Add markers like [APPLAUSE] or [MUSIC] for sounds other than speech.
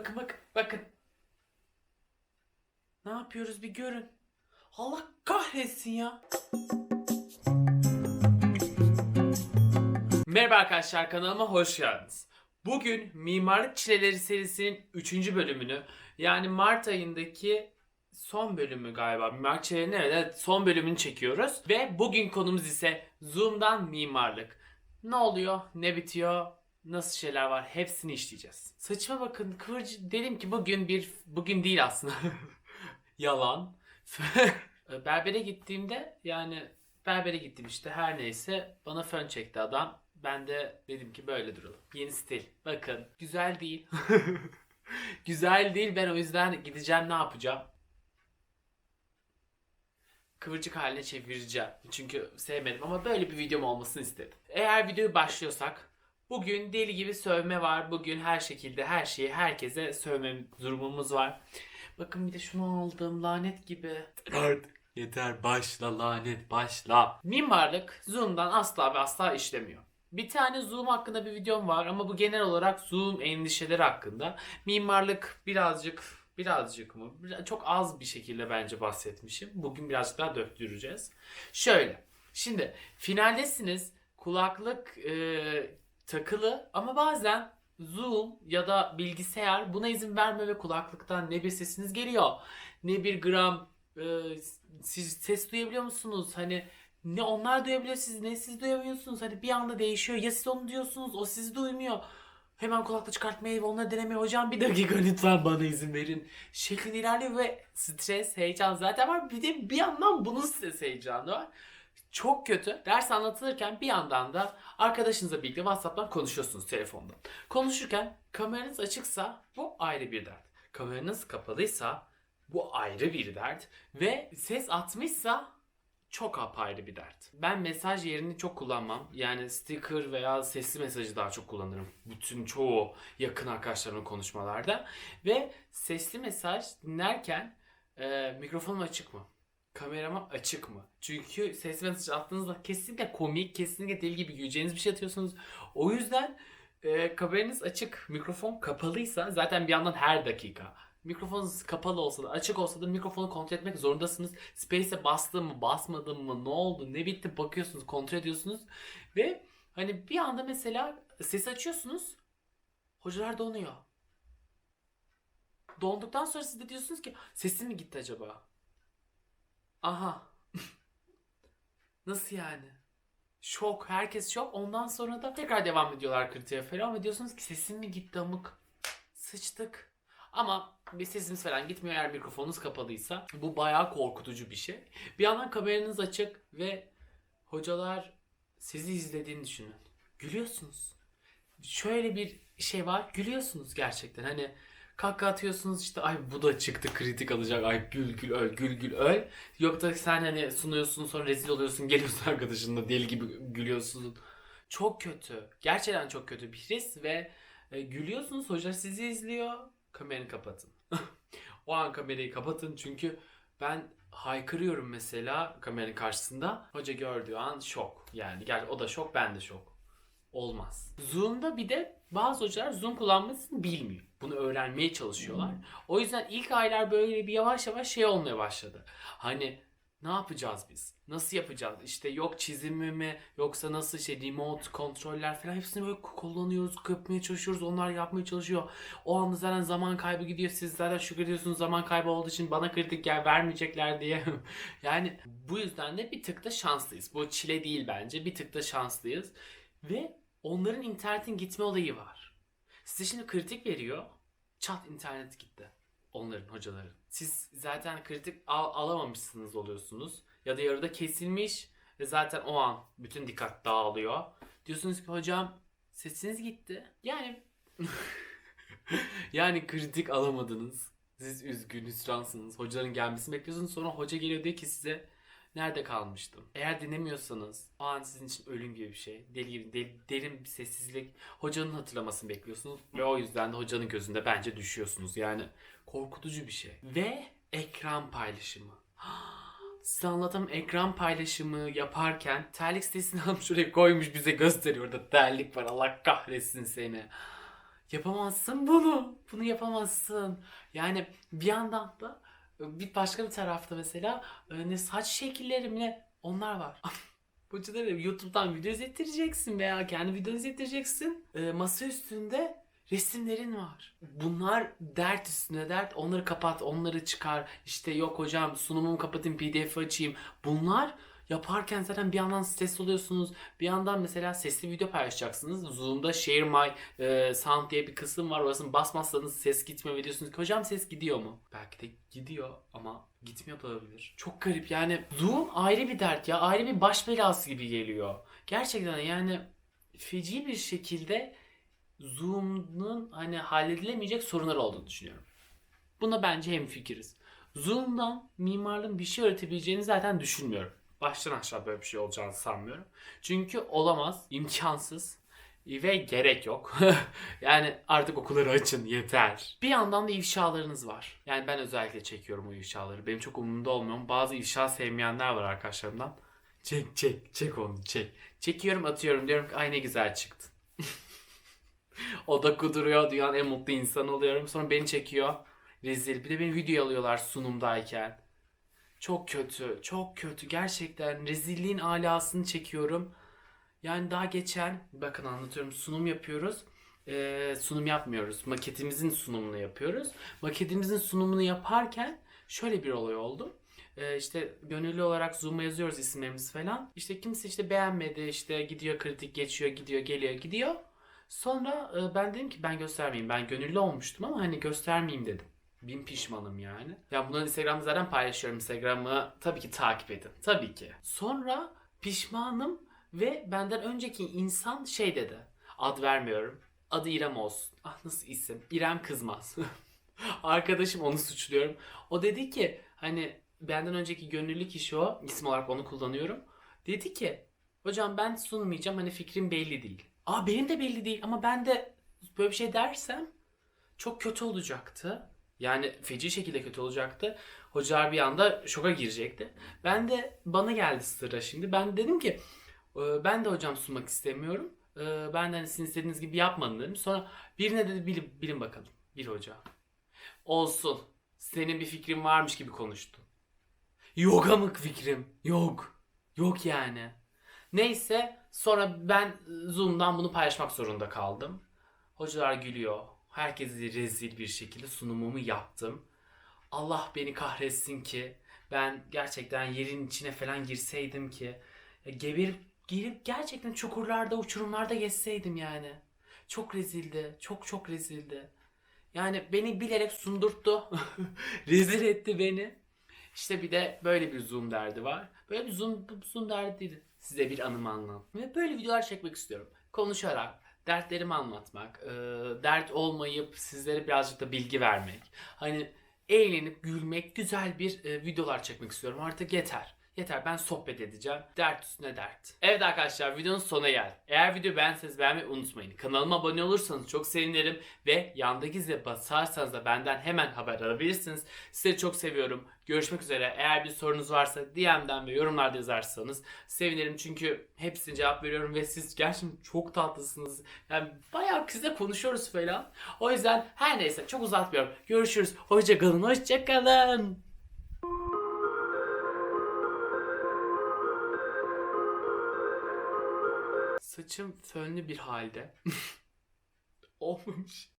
Bakın bakın bakın. Ne yapıyoruz bir görün. Allah kahretsin ya. Merhaba arkadaşlar kanalıma hoş geldiniz. Bugün Mimarlık Çileleri serisinin 3. bölümünü yani Mart ayındaki son bölümü galiba. Mimarlık Çileleri'nin evet, evet son bölümünü çekiyoruz. Ve bugün konumuz ise Zoom'dan mimarlık. Ne oluyor, ne bitiyor, nasıl şeyler var hepsini işleyeceğiz. Saçıma bakın kıvırcı dedim ki bugün bir bugün değil aslında. [LAUGHS] Yalan. [LAUGHS] Berbere gittiğimde yani berbere gittim işte her neyse bana fön çekti adam. Ben de dedim ki böyle duralım. Yeni stil. Bakın güzel değil. [LAUGHS] güzel değil ben o yüzden gideceğim ne yapacağım? Kıvırcık haline çevireceğim. Çünkü sevmedim ama böyle bir videom olmasını istedim. Eğer videoyu başlıyorsak bugün deli gibi sövme var. Bugün her şekilde her şeyi herkese sövme durumumuz var. Bakın bir de şunu aldım lanet gibi. Artık yeter başla lanet başla. Mimarlık Zoom'dan asla ve asla işlemiyor. Bir tane Zoom hakkında bir videom var ama bu genel olarak Zoom endişeleri hakkında. Mimarlık birazcık birazcık mı? Çok az bir şekilde bence bahsetmişim. Bugün birazcık daha döktüreceğiz. Şöyle. Şimdi finaldesiniz. Kulaklık e, takılı ama bazen Zoom ya da bilgisayar buna izin verme ve kulaklıktan ne bir sesiniz geliyor ne bir gram e, siz ses duyabiliyor musunuz? Hani ne onlar duyabiliyor siz ne siz duyamıyorsunuz. Hani bir anda değişiyor ya siz onu diyorsunuz o sizi duymuyor. Hemen kulaklık çıkartmayı ve onları denemeye hocam bir dakika lütfen bana izin verin. Şeklinde ilerliyor ve stres, heyecan zaten var. Bir de bir yandan bunun stres heyecanı var. Çok kötü. Ders anlatılırken bir yandan da arkadaşınızla birlikte WhatsApp'tan konuşuyorsunuz telefondan. Konuşurken kameranız açıksa bu ayrı bir dert. Kameranız kapalıysa bu ayrı bir dert. Ve ses atmışsa çok apayrı bir dert. Ben mesaj yerini çok kullanmam. Yani sticker veya sesli mesajı daha çok kullanırım. Bütün çoğu yakın arkadaşlarımla konuşmalarda. Ve sesli mesaj dinlerken e, mikrofonum açık mı? Kamerama açık mı? Çünkü sesli mesaj attığınızda kesinlikle komik, kesinlikle deli gibi güleceğiniz bir şey atıyorsunuz. O yüzden e, kameranız açık, mikrofon kapalıysa zaten bir yandan her dakika mikrofonunuz kapalı olsa da açık olsa da mikrofonu kontrol etmek zorundasınız. Space'e bastım mı basmadım mı ne oldu ne bitti bakıyorsunuz kontrol ediyorsunuz. Ve hani bir anda mesela ses açıyorsunuz hocalar donuyor. Donduktan sonra siz de diyorsunuz ki sesim mi gitti acaba? Aha. Nasıl yani? Şok. Herkes şok. Ondan sonra da tekrar devam ediyorlar kritiğe falan ve diyorsunuz ki sesim mi gitti amık? Sıçtık. Ama bir sesiniz falan gitmiyor eğer mikrofonunuz kapalıysa. Bu bayağı korkutucu bir şey. Bir yandan kameranız açık ve hocalar sizi izlediğini düşünün. Gülüyorsunuz. Şöyle bir şey var. Gülüyorsunuz gerçekten. Hani kaka atıyorsunuz işte ay bu da çıktı kritik alacak ay gül gül öl gül gül öl. Yok da sen hani sunuyorsun sonra rezil oluyorsun geliyorsun [LAUGHS] arkadaşınla deli gibi gülüyorsun. Çok kötü. Gerçekten çok kötü bir his ve e, gülüyorsunuz hoca sizi izliyor. Kameranı kapatın. [LAUGHS] o an kamerayı kapatın çünkü ben haykırıyorum mesela kameranın karşısında. Hoca gördüğü an şok. Yani gel o da şok ben de şok. Olmaz. Zoom'da bir de bazı hocalar Zoom kullanmasını bilmiyor. Bunu öğrenmeye çalışıyorlar. O yüzden ilk aylar böyle bir yavaş yavaş şey olmaya başladı. Hani ne yapacağız biz? Nasıl yapacağız? İşte yok çizimi mi yoksa nasıl şey remote kontroller falan hepsini böyle kullanıyoruz, yapmaya çalışıyoruz. Onlar yapmaya çalışıyor. O anda zaten zaman kaybı gidiyor. Siz zaten şükrediyorsunuz zaman kaybı olduğu için bana kritik gel vermeyecekler diye. [LAUGHS] yani bu yüzden de bir tık da şanslıyız. Bu çile değil bence. Bir tık da şanslıyız. Ve onların internetin gitme olayı var. Size şimdi kritik veriyor. Çat internet gitti. Onların hocaların. Siz zaten kritik al- alamamışsınız oluyorsunuz. Ya da yarıda kesilmiş ve zaten o an bütün dikkat dağılıyor. Diyorsunuz ki hocam sesiniz gitti. Yani [LAUGHS] yani kritik alamadınız. Siz üzgün, hüsransınız. Hocaların gelmesini bekliyorsunuz. Sonra hoca geliyor diyor ki size nerede kalmıştım? Eğer dinlemiyorsanız o an sizin için ölüm gibi bir şey. Deli gibi deli- derin bir sessizlik. Hocanın hatırlamasını bekliyorsunuz. Ve o yüzden de hocanın gözünde bence düşüyorsunuz. Yani korkutucu bir şey. Ve ekran paylaşımı. [GASPS] Size anlatam ekran paylaşımı yaparken terlik sitesini [LAUGHS] almış şuraya koymuş bize gösteriyor. Orada terlik var Allah kahretsin seni. Yapamazsın bunu. Bunu yapamazsın. Yani bir yandan da bir başka bir tarafta mesela e, ne saç şekilleri mi ne onlar var. [LAUGHS] Hocaları YouTube'dan video izlettireceksin veya kendi video izlettireceksin. E, masa üstünde resimlerin var. Bunlar dert üstüne dert. Onları kapat, onları çıkar. İşte yok hocam sunumumu kapatayım, PDF açayım. Bunlar yaparken zaten bir yandan stres oluyorsunuz. Bir yandan mesela sesli video paylaşacaksınız. Zoom'da Share My e, Sound diye bir kısım var. Orasını basmazsanız ses gitmiyor ve diyorsunuz hocam ses gidiyor mu? Belki de gidiyor ama gitmiyor da olabilir. Çok garip yani Zoom ayrı bir dert ya. Ayrı bir baş belası gibi geliyor. Gerçekten yani feci bir şekilde Zoom'un hani halledilemeyecek sorunları olduğunu düşünüyorum. Buna bence hemfikiriz. Zoom'dan mimarlığın bir şey öğretebileceğini zaten düşünmüyorum. Baştan aşağı böyle bir şey olacağını sanmıyorum. Çünkü olamaz, imkansız ve gerek yok. [LAUGHS] yani artık okulları açın yeter. Bir yandan da ifşalarınız var. Yani ben özellikle çekiyorum o ifşaları. Benim çok umurumda olmuyor. Bazı ifşa sevmeyenler var arkadaşlarımdan. Çek çek çek onu çek. Çekiyorum atıyorum diyorum ki ay ne güzel çıktı. [LAUGHS] o da kuduruyor dünyanın en mutlu insanı oluyorum. Sonra beni çekiyor. Rezil. Bir de beni video alıyorlar sunumdayken. Çok kötü, çok kötü. Gerçekten rezilliğin alasını çekiyorum. Yani daha geçen, bakın anlatıyorum sunum yapıyoruz. Ee, sunum yapmıyoruz. Maketimizin sunumunu yapıyoruz. Maketimizin sunumunu yaparken şöyle bir olay oldu. Ee, işte gönüllü olarak Zoom'a yazıyoruz isimlerimizi falan. İşte kimse işte beğenmedi, işte gidiyor kritik geçiyor, gidiyor, geliyor, gidiyor. Sonra e, ben dedim ki ben göstermeyeyim. Ben gönüllü olmuştum ama hani göstermeyeyim dedim. Bin pişmanım yani. Ya bunları Instagram'da zaten paylaşıyorum. Instagram'ı tabii ki takip edin. Tabii ki. Sonra pişmanım ve benden önceki insan şey dedi. Ad vermiyorum. Adı İrem olsun. Ah nasıl isim? İrem kızmaz. [LAUGHS] Arkadaşım onu suçluyorum. O dedi ki hani benden önceki gönüllü kişi o. İsim olarak onu kullanıyorum. Dedi ki hocam ben sunmayacağım hani fikrim belli değil. Aa benim de belli değil ama ben de böyle bir şey dersem çok kötü olacaktı. Yani feci şekilde kötü olacaktı. Hocalar bir anda şoka girecekti. Ben de bana geldi sıra şimdi. Ben dedim ki "Ee, ben de hocam sunmak istemiyorum. Ee, Ben de hani sizin istediğiniz gibi yapmadım dedim. Sonra birine dedi bilin, bilin bakalım. Bir hoca. Olsun. Senin bir fikrin varmış gibi konuştu. Yok amık fikrim. Yok. Yok yani. Neyse sonra ben Zoom'dan bunu paylaşmak zorunda kaldım. Hocalar gülüyor. Herkesi rezil bir şekilde sunumumu yaptım. Allah beni kahretsin ki ben gerçekten yerin içine falan girseydim ki ya geberip girip gerçekten çukurlarda uçurumlarda geçseydim yani. Çok rezildi. Çok çok rezildi. Yani beni bilerek sundurttu. [LAUGHS] Rezil etti beni. İşte bir de böyle bir Zoom derdi var. Böyle bir Zoom, Zoom derdi değil. Size bir anımı anlat. Ve böyle videolar çekmek istiyorum. Konuşarak, dertlerimi anlatmak, e, dert olmayıp sizlere birazcık da bilgi vermek. Hani eğlenip gülmek, güzel bir e, videolar çekmek istiyorum. Artık yeter. Yeter ben sohbet edeceğim. Dert üstüne dert. Evet arkadaşlar videonun sonuna geldik. Eğer video beğenseniz beğenmeyi unutmayın. Kanalıma abone olursanız çok sevinirim. Ve yandaki zile basarsanız da benden hemen haber alabilirsiniz. Sizi çok seviyorum. Görüşmek üzere. Eğer bir sorunuz varsa DM'den ve yorumlarda yazarsanız sevinirim. Çünkü hepsine cevap veriyorum ve siz gerçekten çok tatlısınız. Yani bayağı sizle konuşuyoruz falan. O yüzden her neyse çok uzatmıyorum. Görüşürüz. Hoşçakalın. Hoşçakalın. Saçım fönlü bir halde. [LAUGHS] Olmamış.